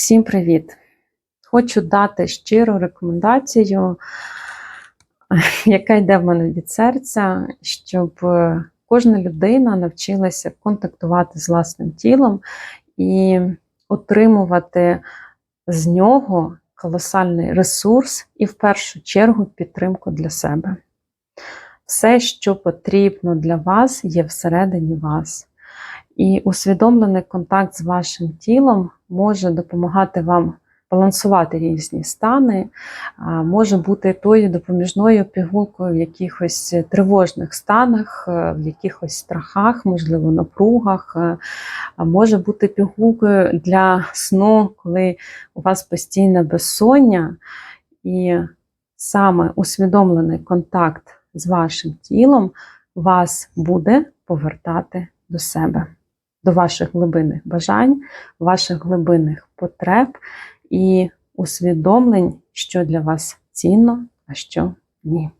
Всім привіт! Хочу дати щиру рекомендацію, яка йде в мене від серця, щоб е, кожна людина навчилася контактувати з власним тілом і отримувати з нього колосальний ресурс і, в першу чергу, підтримку для себе. Все, що потрібно для вас, є всередині вас. І усвідомлений контакт з вашим тілом може допомагати вам балансувати різні стани, може бути тою допоміжною пігулкою в якихось тривожних станах, е, в якихось страхах, можливо, напругах, е, може бути пігулкою для сну, коли у вас постійне безсоння, і саме усвідомлений контакт з вашим тілом вас буде повертати до себе, до ваших глибинних бажань, ваших глибинних потреб і усвідомлень, що для вас цінно, а що ні.